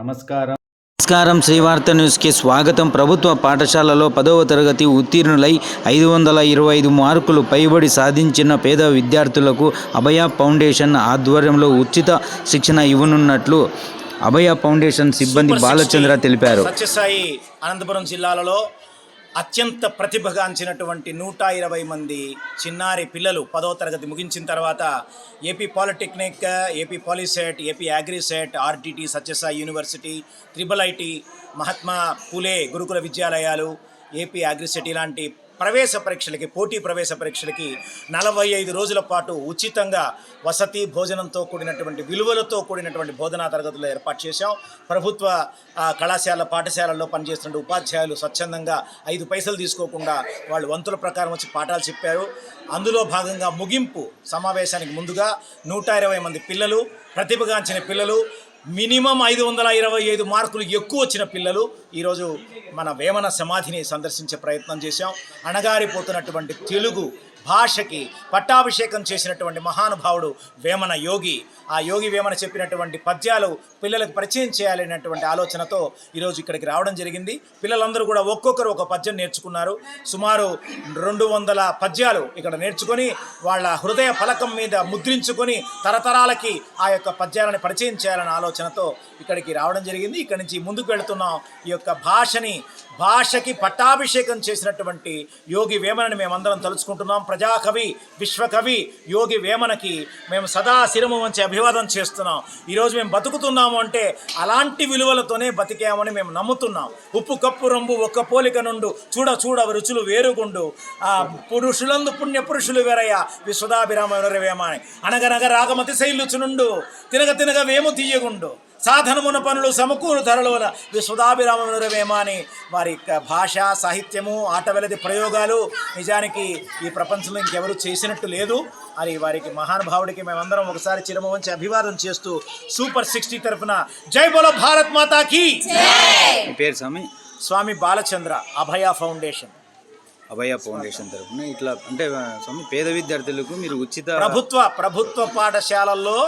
నమస్కారం. నమస్కారం. శ్రీవార్త న్యూస్కి స్వాగతం. ప్రభుత్వ పాఠశాలలో పదవ తరగతి ఉత్తీర్ణులై ఐదు వందల ఇరవై ఐదు మార్కులు పైబడి సాధించిన పేద విద్యార్థులకు అభయ ఫౌండేషన్ ఆధ్వర్యంలో ఉచిత శిక్షణ ఇవ్వనున్నట్లు అభయ ఫౌండేషన్ సిబ్బంది బాలచంద్ర తెలిపారు. సత్యసాయి అనంతపురం జిల్లాలలో అత్యంత ప్రతిభగాంచినటువంటి నూట ఇరవై మంది చిన్నారి పిల్లలు పదో తరగతి ముగించిన తర్వాత AP polytechnic AP Polycet AP Agricet RTT Sathya Sai university triple IT Mahatma Phule గురుకుల విద్యాలయాలు ఏపీ అగ్రిసెట్ ఇలాంటి ప్రవేశ పరీక్షలకి పోటీ ప్రవేశ పరీక్షలకి నలభై ఐదు రోజుల పాటు ఉచితంగా వసతి భోజనంతో కూడినటువంటి విలువలతో కూడినటువంటి బోధనా తరగతులు ఏర్పాటు చేశాం. ప్రభుత్వ కళాశాల పాఠశాలల్లో పనిచేస్తున్న ఉపాధ్యాయులు స్వచ్ఛందంగా ఐదు పైసలు తీసుకోకుండా వాళ్ళు వంతుల ప్రకారం వచ్చి పాఠాలు చెప్పారు. అందులో భాగంగా ముగింపు సమావేశానికి ముందుగా నూట ఇరవై మంది పిల్లలు ప్రతిభగాంచిన పిల్లలు మినిమం ఐదు వందల ఇరవై ఐదు మార్కులు ఎక్కువ వచ్చిన పిల్లలు ఈరోజు మన వేమన సమాధిని సందర్శించే ప్రయత్నం చేశాం. అణగారిపోతున్నటువంటి తెలుగు భాషకి పట్టాభిషేకం చేసినటువంటి మహానుభావుడు వేమన యోగి. ఆ యోగి వేమన చెప్పినటువంటి పద్యాలు పిల్లలకు పరిచయం చేయాలనేటువంటి ఆలోచనతో ఈరోజు ఇక్కడికి రావడం జరిగింది. పిల్లలందరూ కూడా ఒక్కొక్కరు ఒక పద్యం నేర్చుకున్నారు. సుమారు రెండు వందల పద్యాలు ఇక్కడ నేర్చుకొని వాళ్ళ హృదయ ఫలకం మీద ముద్రించుకొని తరతరాలకి ఆ యొక్క పద్యాలను పరిచయం చేయాలనే ఆలోచనతో ఇక్కడికి రావడం జరిగింది. ఇక్కడి నుంచి ముందుకు వెళుతున్నాం. ఈ యొక్క భాషని భాషకి పట్టాభిషేకం చేసినటువంటి యోగి వేమనని మేమందరం తలుచుకుంటున్నాం. ప్రజాకవి విశ్వకవి యోగి వేమనకి మేము సదా శిరము వంచి అభివాదం చేస్తున్నాం. ఈరోజు మేము బతుకుతున్నాము అంటే అలాంటి విలువలతోనే బతికామని మేము నమ్ముతున్నాం. ఉప్పు కప్పు రంబు ఒక్క పోలిక నుండు చూడ చూడ రుచులు వేరుగుండు. ఆ పురుషులందు పుణ్య పురుషులు వేరయ్య విశ్వదాభిరామ వేమాని అనగనగ రాగమతి శైలుచునుండు తినగ తినగ వేము తీయగుండు. సాధనమున పనులు సమకూరు ధరలోన విశ్వదాభిరామనురవేమ అని వారి యొక్క భాష సాహిత్యము ఆట వెలది ప్రయోగాలు నిజానికి ఈ ప్రపంచంలో ఇంకెవరు చేసినట్టు లేదు. అని వారికి మహానుభావుడికి మేమందరం ఒకసారి చిరమ వంచి అభివాదం చేస్తూ సూపర్ సిక్స్టీ తరఫున జై బోలో భారత్ మాతాకి. మీ పేరు స్వామి? స్వామి బాలచంద్ర అభయ ఫౌండేషన్. అభయ ఫౌండేషన్ తరఫున ఇట్లా అంటే స్వామి పేద విద్యార్థులకు మీరు ఉచిత ప్రభుత్వ ప్రభుత్వ పాఠశాలల్లో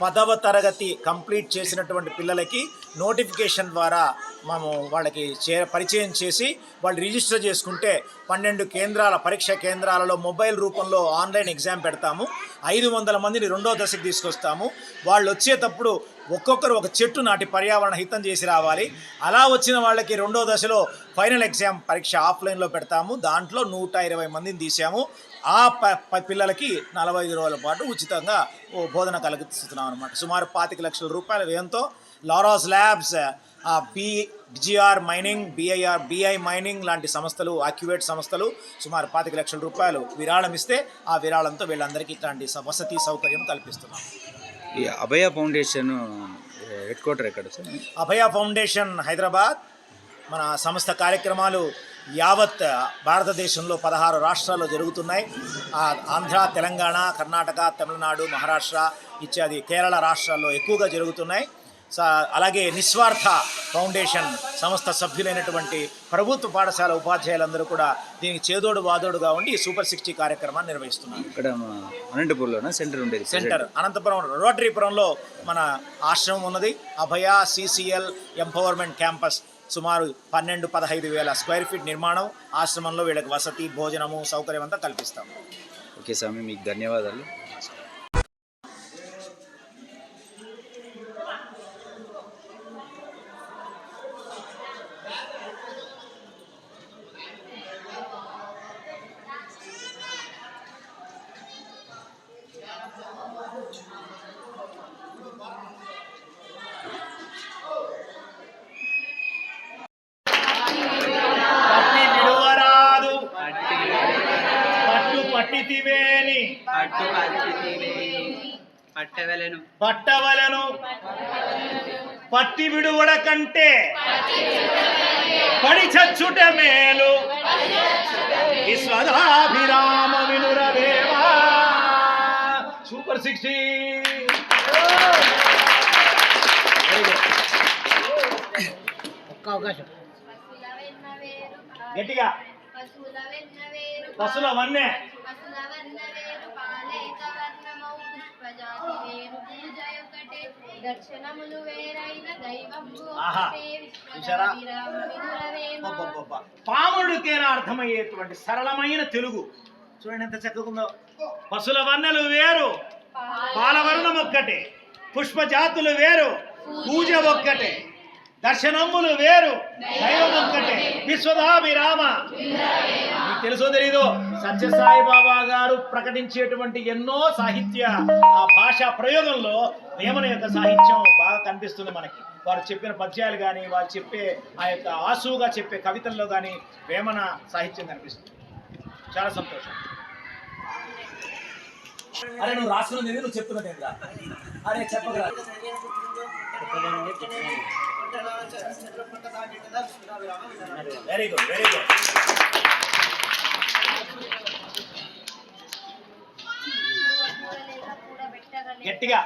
పదవ తరగతి కంప్లీట్ చేసినటువంటి పిల్లలకి నోటిఫికేషన్ ద్వారా మేము వాళ్ళకి చే పరిచయం చేసి వాళ్ళు రిజిస్టర్ చేసుకుంటే పన్నెండు కేంద్రాల పరీక్ష కేంద్రాలలో మొబైల్ రూపంలో ఆన్లైన్ ఎగ్జామ్ పెడతాము. ఐదు వందల మందిని రెండో దశకు తీసుకొస్తాము. వాళ్ళు వచ్చేటప్పుడు ఒక్కొక్కరు ఒక చెట్టు నాటి పర్యావరణ హితం చేసి రావాలి. అలా వచ్చిన వాళ్ళకి రెండో దశలో ఫైనల్ ఎగ్జామ్ పరీక్ష ఆఫ్లైన్లో పెడతాము. దాంట్లో నూట ఇరవై మందిని తీసాము. ఆ ప ప- పిల్లలకి నలభై ఐదు రోజుల పాటు ఉచితంగా ఓ బోధన కలిగిస్తున్నాం అనమాట సుమారు పాతిక లక్షల రూపాయల వ్యయంతో లారాస్ ల్యాబ్స్ ఆ మైనింగ్ బిఐఆర్ బిఐ మైనింగ్ లాంటి సంస్థలు ఆక్యువేట్ సంస్థలు సుమారు పాతిక లక్షల రూపాయలు విరాళం ఇస్తే ఆ విరాళంతో వీళ్ళందరికీ ఇట్లాంటి స- వసతి సౌకర్యం కల్పిస్తున్నాం. ఈ అభయ ఫౌండేషన్ హెడ్ క్వార్టర్ ఎక్కడ సార్? అభయ ఫౌండేషన్ హైదరాబాద్. మన సంస్థ కార్యక్రమాలు యావత్ భారతదేశంలో పదహారు రాష్ట్రాల్లో జరుగుతున్నాయి. ఆంధ్ర తెలంగాణ కర్ణాటక తమిళనాడు మహారాష్ట్ర ఇత్యాది కేరళ రాష్ట్రాల్లో ఎక్కువగా జరుగుతున్నాయి. అలాగే నిస్వార్థ ఫౌండేషన్ సంస్థ సభ్యులైనటువంటి ప్రభుత్వ పాఠశాల ఉపాధ్యాయులందరూ కూడా దీనికి చేదోడు వాదోడుగా ఉండి ఈ సూపర్ సిక్స్టీ కార్యక్రమాన్ని నిర్వహిస్తున్నారు. ఇక్కడ అనంతపూర్లోనా? సెంటర్ ఉండేది. సెంటర్. అనంతపురం రోటరీపురంలో మన ఆశ్రమం ఉన్నది. అభయ సిసిఎల్ ఎంపవర్మెంట్ క్యాంపస్ సుమారు పన్నెండు పదహైదు వేల స్క్వేర్ ఫీట్ నిర్మాణం. ఆశ్రమంలో వీళ్ళకి వసతి భోజనము సౌకర్యం అంతా కల్పిస్తాం. ఓకే స్వామి మీకు ధన్యవాదాలు పట్టి విడువరాదు పట్టు పట్టితివేని పట్టు పట్టితివే పట్టవలను పట్టవలను పట్టి విడువడ కంటే పడి చచ్చుట మేలు విశ్వదాభిరామ వినురవేవా సూపర్ సిక్స్టీ వెన్న వేరు గట్టిగా పశుల వన్నే. దర్శనములు వేరైన దైవము. పాముడికైనా అర్థమయ్యేటువంటి సరళమైన తెలుగు? చూడండి ఎంత చక్కగా ఉందో పశుల వర్ణలు వేరు పాలవర్ణం ఒక్కటే పుష్ప జాతులు వేరు పూజ ఒక్కటే దర్శనములు వేరు దైవం ఒక్కటే. విశ్వదాభిరామ. తెలుసో తెలీదు సత్యసాయి బాబా గారు ప్రకటించేటువంటి ఎన్నో సాహిత్య ఆ భాషా ప్రయోగంలో వేమన యొక్క సాహిత్యం బాగా కనిపిస్తుంది మనకి వారు చెప్పిన పద్యాలు కానీ వారు చెప్పే ఆ యొక్క ఆసుగా చెప్పే కవితల్లో కానీ వేమన సాహిత్యం కనిపిస్తుంది చాలా సంతోషం అరే నువ్వు రాసుకున్నది ఏంది? నువ్వు చెప్తున్నది? అరే చెప్పగలరా వెరీ గుడ్ వెరీ గుడ్. గట్టిగా.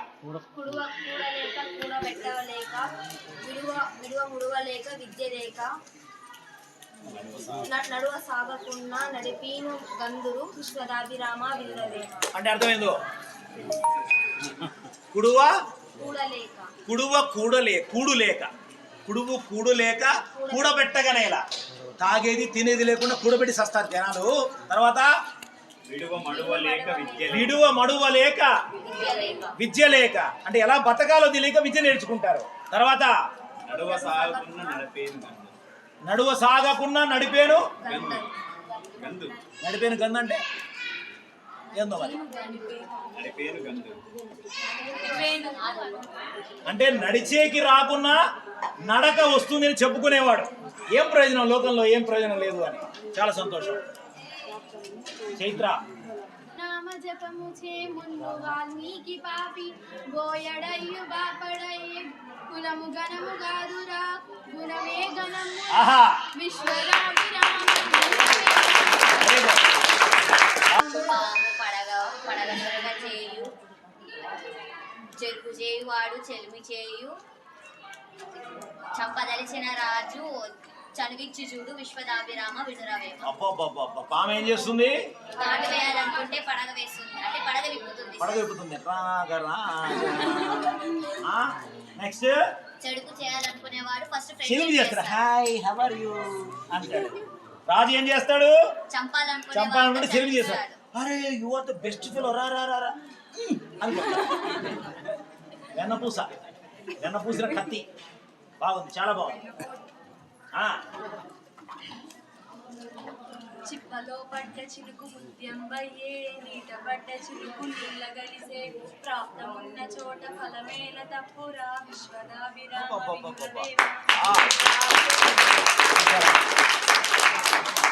కుడువ కూడలేక కూడబెట్టలేక విడువ విడువ ముడువలేక విద్య లేక నడువ సాగకున్న నడిపీను గంధురు విశ్వదాభిరామ వినురవేమ అంటే అర్థమైందో? కుడువ? కూడలేక కుడువ కూడలే కూడు లేక కుడువు కూడు లేక కూడబెట్టగనేలా. తాగేది తినేది లేకుండా కూడబెట్టి సస్తారు జనాలు. తర్వాత విడువ మడువ లేక విద్య లేక. అంటే ఎలా బతకాలో తెలియక విద్య నేర్చుకుంటారు. తర్వాత నడువ సాగుతున్న నడిపేను నడువ సాగకుండా నడిపేను నడిపేను గంద అంటే? ఏందో మరి నడిపేను గందు అంటే నడిచేకి రాకున్నా నడక వస్తుంది అని చెప్పుకునేవాడు. ఏం ప్రయోజనం? లోకంలో ఏం ప్రయోజనం లేదు అని. చాలా సంతోషం. చైత్ర. నామ జపము చే ముందు వాల్మీకి పాపి బోయడయ్యు బాపడయ్యే. కులము గణము గాదురా గుణమే good. పాము పడగ పడగ చేయు చెరుకు చేయు వాడు చెలిమి చేయు చంపదలిచిన రాజు చనువిచ్చి చూడు విశ్వదాభిరామ వినురవేమ. పాము ఏం చేస్తుంది? కాటు వేయాలనుకుంటే పడగ వేస్తుంది. అంటే పడగ విప్పుతుంది. పడగ విప్పుతుంది. నెక్స్ట్ చెడుకు చేయాలనుకునేవాడు ఫస్ట్ చేస్తాడు హాయ్ హవ్ ఆర్ యూ అంటాడు. రాజు ఏం చేస్తాడు? చంపాలనుకుంటే చెలిమి చేస్తాడు. అరే యు ఆర్ ద బెస్ట్ ఫిల్ రా రా వెన్నపూస వెన్నపూసిన కత్తి. బాగుంది చాలా బాగుంది. ఆ, చిప్పలో పడ్డ చినుకు ముత్యంబయ్యే నీట పడ్డ చినుకు నీళ్ళ గలిసే. ప్రాప్తమున్న చోట ఫలమేల తప్పురా విశ్వదాభిరామ.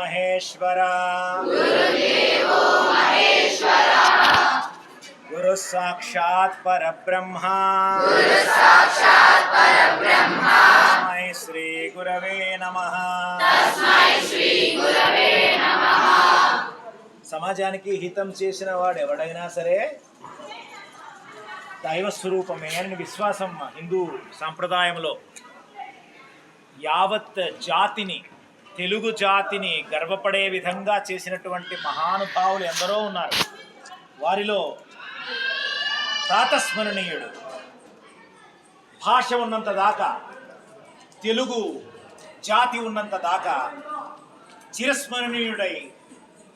మహేశ్వర. గురు సాక్షాత్ పరబ్రహ్మ. తస్మై శ్రీ గురవే నమ. సమాజానికి హితం చేసిన వాడు ఎవడైనా సరే దైవ స్వరూపమే అని విశ్వాసం హిందూ సాంప్రదాయంలో. యావత్ జాతిని తెలుగు జాతిని గర్వపడే విధంగా చేసినటువంటి మహానుభావులు ఎందరో ఉన్నారు. వారిలో ప్రాతస్మరణీయుడు భాష ఉన్నంత దాకా తెలుగు జాతి ఉన్నంత దాకా చిరస్మరణీయుడై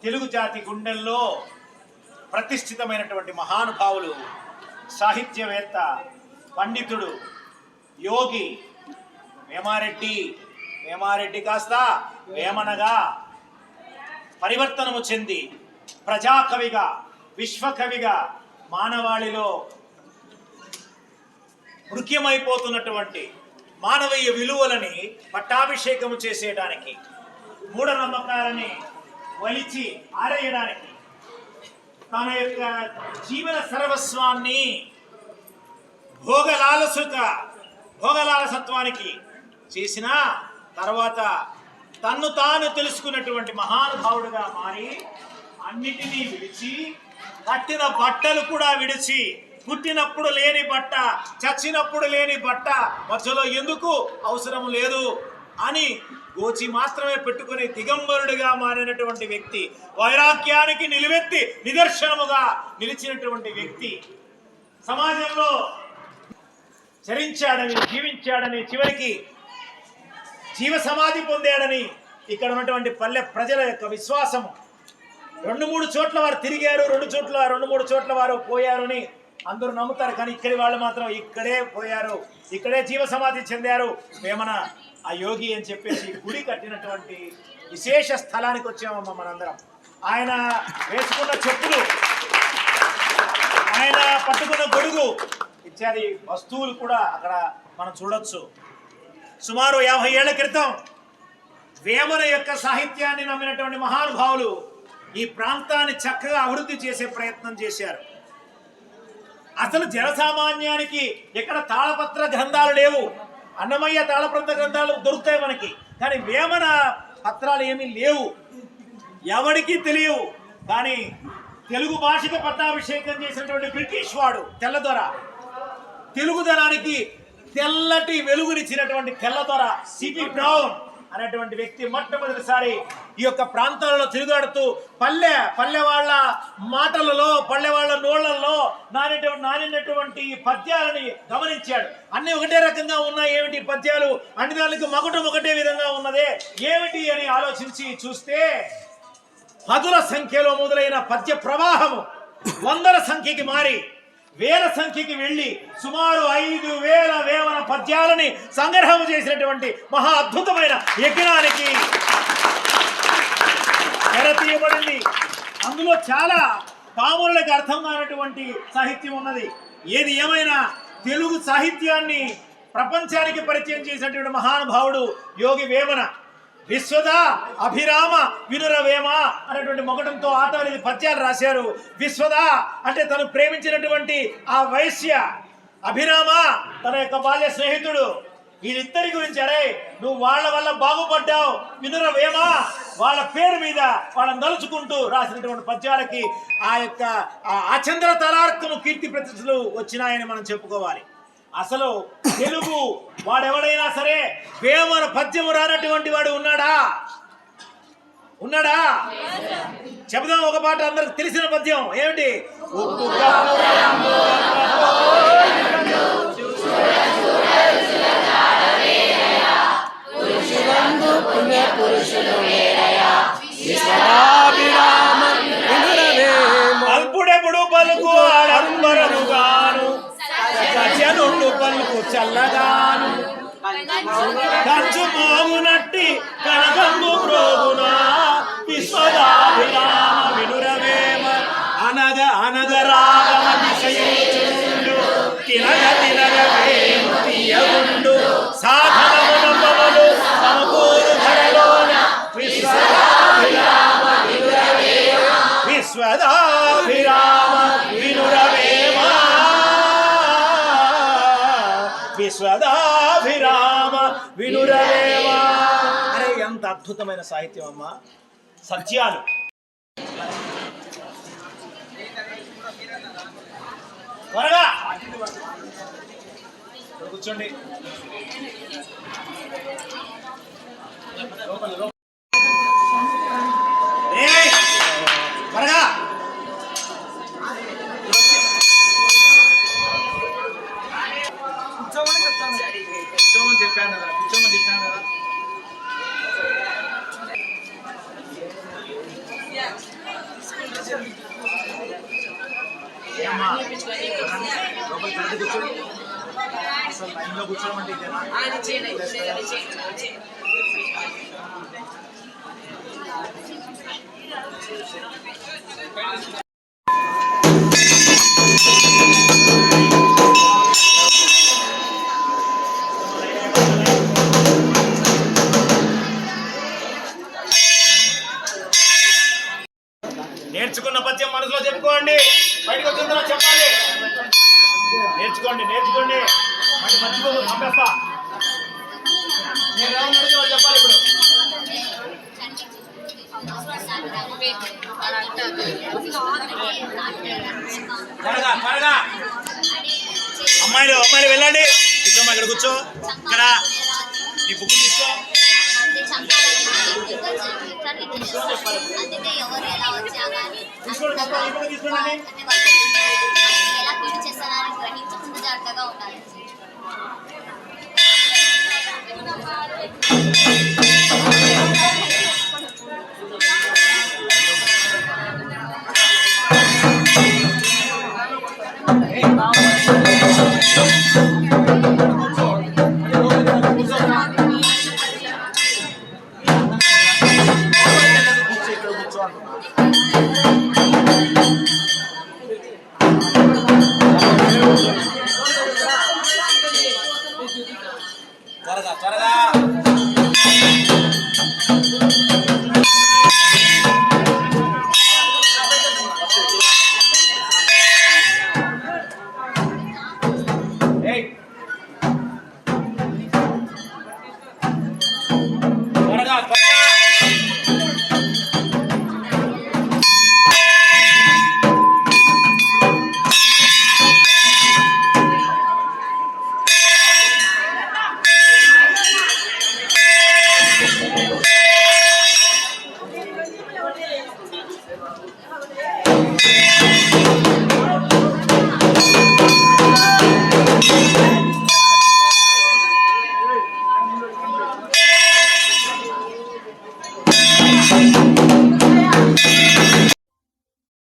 తెలుగు జాతి గుండెల్లో ప్రతిష్ఠితమైనటువంటి మహానుభావులు సాహిత్యవేత్త పండితుడు యోగి వేమారెడ్డి వేమారెడ్డి కాస్త వేమనగా పరివర్తనము చెంది ప్రజాకవిగా విశ్వకవిగా మానవాళిలో ముఖ్యమైపోతున్నటువంటి మానవీయ విలువలని పట్టాభిషేకము చేసేయడానికి మూఢనమ్మకాలని వలిచి ఆరేయడానికి తన యొక్క జీవన సర్వస్వాన్ని భోగలాలసుక భోగలాలసత్వానికి చేసిన తర్వాత తన్ను తాను తెలుసుకున్నటువంటి మహానుభావుడుగా మారి అన్నిటినీ విడిచి కట్టిన బట్టలు కూడా విడిచి పుట్టినప్పుడు లేని బట్ట చచ్చినప్పుడు లేని బట్ట మధ్యలో ఎందుకు అవసరం లేదు అని గోచి మాత్రమే పెట్టుకుని దిగంబరుడిగా మారినటువంటి వ్యక్తి వైరాగ్యానికి నిలువెత్తి నిదర్శనముగా నిలిచినటువంటి వ్యక్తి సమాజంలో చరించాడని జీవించాడని చివరికి జీవ సమాధి పొందాడని ఇక్కడ ఉన్నటువంటి పల్లె ప్రజల యొక్క విశ్వాసం రెండు మూడు చోట్ల వారు తిరిగారు రెండు చోట్ల రెండు మూడు చోట్ల వారు పోయారని అందరూ నమ్ముతారు. కానీ ఇక్కడి వాళ్ళు మాత్రం ఇక్కడే పోయారు ఇక్కడే జీవ సమాధి చెందారు. వేమన ఆ యోగి అని చెప్పేసి గుడి కట్టినటువంటి విశేష స్థలానికి వచ్చామమ్మ మనందరం. ఆయన వేసుకున్న చెప్పులు ఆయన పట్టుకున్న గొడుగు ఇత్యాది వస్తువులు కూడా అక్కడ మనం చూడొచ్చు. సుమారు యాభై ఏళ్ళ క్రితం వేమన యొక్క సాహిత్యాన్ని నమ్మినటువంటి మహానుభావులు ఈ ప్రాంతాన్ని చక్కగా అభివృద్ధి చేసే ప్రయత్నం చేశారు. అసలు జనసామాన్యానికి ఎక్కడ తాళపత్ర గ్రంథాలు లేవు. అన్నమయ్య తాళపత్ర గ్రంథాలు దొరుకుతాయి మనకి కానీ వేమన పత్రాలు ఏమీ లేవు. ఎవరికీ తెలియవు. కానీ తెలుగు భాషకు పట్టాభిషేకం చేసినటువంటి బ్రిటిష్ వాడు తెల్లదొర తెలుగుదనానికి తెల్లటి వెలుగునిచ్చినటువంటి తెల్లతొర సిపి బ్రౌన్ అనేటువంటి వ్యక్తి మొట్టమొదటిసారి ఈ యొక్క ప్రాంతాలలో తిరుగాడుతూ పల్లె పల్లె వాళ్ళ మాటలలో పల్లె వాళ్ళ నోళ్ళలో నానినటువంటి నానినటువంటి పద్యాలని గమనించాడు. అన్ని ఒకటే రకంగా ఉన్నాయి. ఏమిటి పద్యాలు? అన్ని దానికి మగుటం ఒకటే విధంగా ఉన్నదే. ఏమిటి అని ఆలోచించి చూస్తే పదుల సంఖ్యలో మొదలైన పద్య ప్రవాహము వందల సంఖ్యకి మారి వేల సంఖ్యకి వెళ్ళి సుమారు ఐదు వేల వేవన పద్యాలని సంగ్రహం చేసినటువంటి మహా అద్భుతమైన యజ్ఞానికి తీయబడింది. అందులో చాలా పాములకు అర్థం కానటువంటి సాహిత్యం ఉన్నది. ఏది ఏమైనా తెలుగు సాహిత్యాన్ని ప్రపంచానికి పరిచయం చేసినటువంటి మహానుభావుడు యోగి వేమన విశ్వద అభిరామ వినుర వేమ అనేటువంటి మొగటంతో ఆట పద్యాలు రాశారు. విశ్వద అంటే తను ప్రేమించినటువంటి ఆ వైశ్య అభిరామ తన యొక్క బాల్య స్నేహితుడు. వీరిద్దరి గురించి అరే నువ్వు వాళ్ళ వల్ల బాగుపడ్డావు వినుర వేమ వాళ్ళ పేరు మీద వాళ్ళని నలుచుకుంటూ రాసినటువంటి పద్యాలకి ఆ యొక్క ఆ అచంద్ర తలార్కము కీర్తి ప్రతిష్టలు వచ్చినాయని మనం చెప్పుకోవాలి. అసలు తెలుగు వాడెవడైనా సరే వేమన పద్యము రానటువంటి వాడు ఉన్నాడా? ఉన్నాడా? చెబుదాం ఒక పాట అందరికి తెలిసిన పద్యం. ఏమిటి? అల్పుడెప్పుడు పలుకు పలుకు చల్లగాను. కంచు మోగునట్టి కనకంబు ప్రోగునా విశ్వదాభిరామ వినురవేమ అనగ అనగ రాగమ దిశయుండు తినగ తినగ వేము తీయగుండు సాధనమునంబములు సమకూరు ధరలోన విశ్వదాభిరామ వినురవేమ. విశ్వదా విశ్వదాభిరామ వినురవేమ అరే ఎంత అద్భుతమైన సాహిత్యం అమ్మా. సత్యాలు. త్వరగా. కూర్చోండి. కూర్చోమని చెప్పాను కదా కూర్చోమని చెప్పాను కదా ఏమ్మా? లోపల పెద్ద కూర్చోండి అసలు లైన్లో కూర్చోమంటే ఇదేనా నేర్చుకున్న పద్యం ఎలా పీడి చేస్తారని గ్రహించి ముందు జాగ్రత్తగా ఉండాలి ఇక్కడ ワンとか。